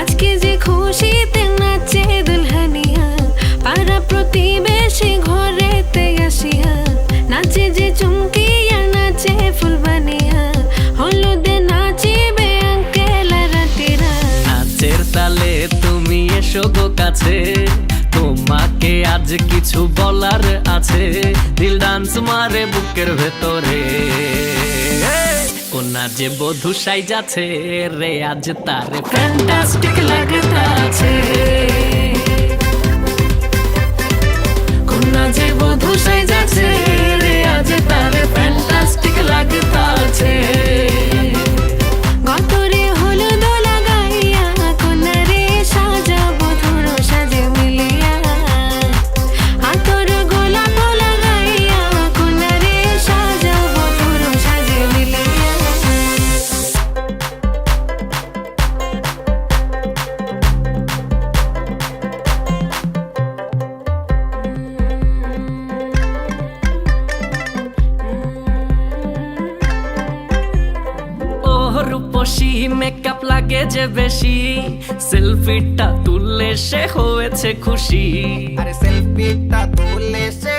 আজকে যে খুশিতে নাচে দুলহানিয়া পাড়া প্রতিবেশী ঘরেতে আসিয়া নাচে যে চুমকিয়া নাচে ফুলবানিয়া হলুদে নাচিবে আঙ্কেল রাতিরা নাচের তালে তুমি এসো গো কাছে তোমাকে আজ কিছু বলার আছে দিল ডান্স মারে বুকের ভেতরে। কোনা যে বধু সাইজ যাচ্ছে রে আজ তার ফ্যান্টাস্টিক লাগতাছে। রূপসী মেকআপ লাগে যে বেশি। সেলফিটা তুললে সে হয়েছে খুশি। আরে সেলফিটা তুললে সে